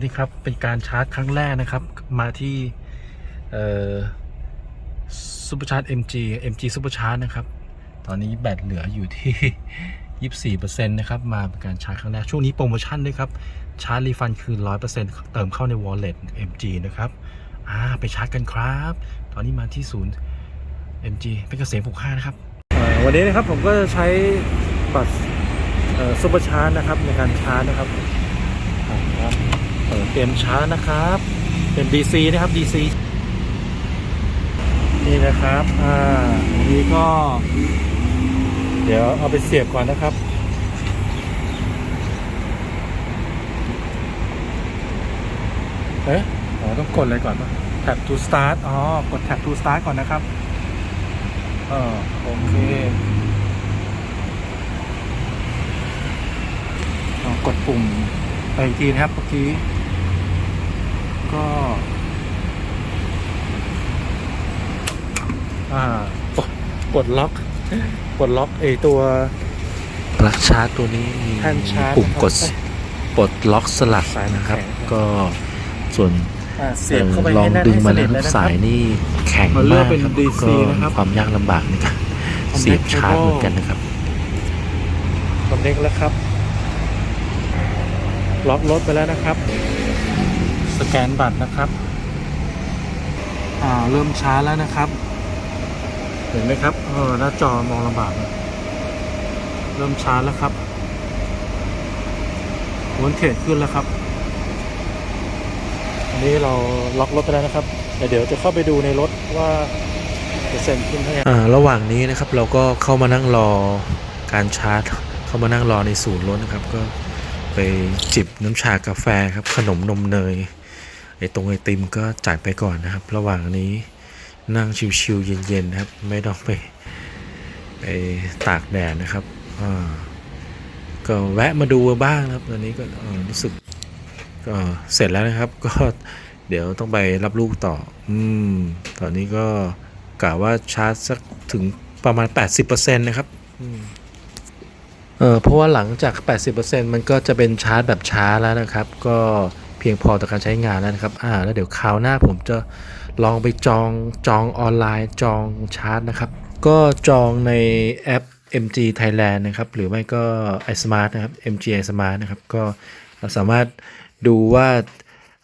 นี่ครับเป็นการชาร์จครั้งแรกนะครับ มาที่ซูเปอร์ชาร์จ MG MG ซูเปอร์ชาร์จนะครับ ตอนนี้แบตเหลืออยู่ที่ 24%นะครับ มาเป็นการชาร์จครั้งแรก ช่วงนี้โปรโมชั่นด้วยครับ ชาร์จรีฟันคืน 100%เติมเข้าใน Wallet MG นะครับอ่าไปชาร์จกันครับ ตอนนี้มาที่ศูนย์ MG เป็นเกษม65 นะครับ วันนี้นะครับผมก็จะใช้บัตรซูเปอร์ชาร์จนะครับในการชาร์จนะครับ เปิดเตรียมชาร์จนะครับ เป็น DC นะครับ DC นี่นะครับ อ่า นี้ก็ เดี๋ยวเอาไปเสียบก่อนนะครับ เอ๊ะอ๋อต้องกดอะไรก่อนป่ะ tap to start อ๋อ กด tap to start ก่อนนะครับเออโอเคกดปุ่มไปอีกทีนะครับเมื่อกี้ ก็อ่ากดกดล็อก กดล็อกไอตัวปลั๊กชาร์จตัวนี้มีแท่นชาร์จปุ่มกดนะครับปลดล็อกสลักสายนะครับแข็งก็ส่วนอ่าเสียบเข้าไปลองให้แน่นดึงให้มาสนิแล้วทเลยนะครับสายนี่แข็งมันเลือกมากเป็นครับ DC ก็นะครับมีความยากลำบากในการ Connect เสียบชาร์จ cable เหมือนกันนะครับคอนเน็กแล้วครับ ล็อกรถไปแล้วนะครับส แกนบัตรนะครับ อ่าเริ่มช้าแล้วนะครับ เห็นไหมครับเออหน้าจอมองลำบากเริ่มช้าแล้วครับวนเทรดขึ้นแล้วครับ อันนี้เราล็อกรถไปแล้วนะครับแต่เดี๋ยวจะเข้าไปดูในรถว่าเปอร์เซ็นต์ขึ้นเท่าไหร่อ่าระหว่างนี้นะครับเราก็เข้ามานั่งรอการชาร์จ เข้ามานั่งรอในศูนย์รถนะครับ ก็ไปจิบน้ำชากาแฟครับ ขนมนมเนย ไอตรงไอติมก็จ่ายไปก่อนนะครับ ระหว่างนี้นั่งชิวๆเย็นๆนะครับ ไม่ต้องไปไปตากแดดนะครับก็แวะมาดูบ้างนะครับตอนนี้ก็รู้สึกก็เสร็จแล้วนะครับ ก็เดี๋ยวต้องไปรับลูกต่อ อืม ตอนนี้ก็กะว่าชาร์จสักถึงประมาณ 80%นะครับอเออเพราะว่าหลังจาก 80%มันก็จะเป็นชาร์จแบบช้าแล้วนะครับ ก็ เพียงพอต่อการใช้งานแล้วนะครับอ่าแล้วเดี๋ยวคราวหน้าผมจะลองไปจองจองออนไลน์จองชาร์จนะครับ ก็จองในแอป MG Thailand นะครับ หรือไม่ก็ iSmart นะครับ MG iSmart นะครับ ก็เราสามารถดูว่า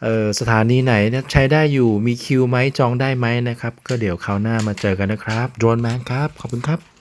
เออสถานีไหนใช้ได้อยู่มีคิวไหมจองได้ไหมนะครับ ก็เดี๋ยวคราวหน้ามาเจอกันนะครับโดรนแมนครับ ขอบคุณครับ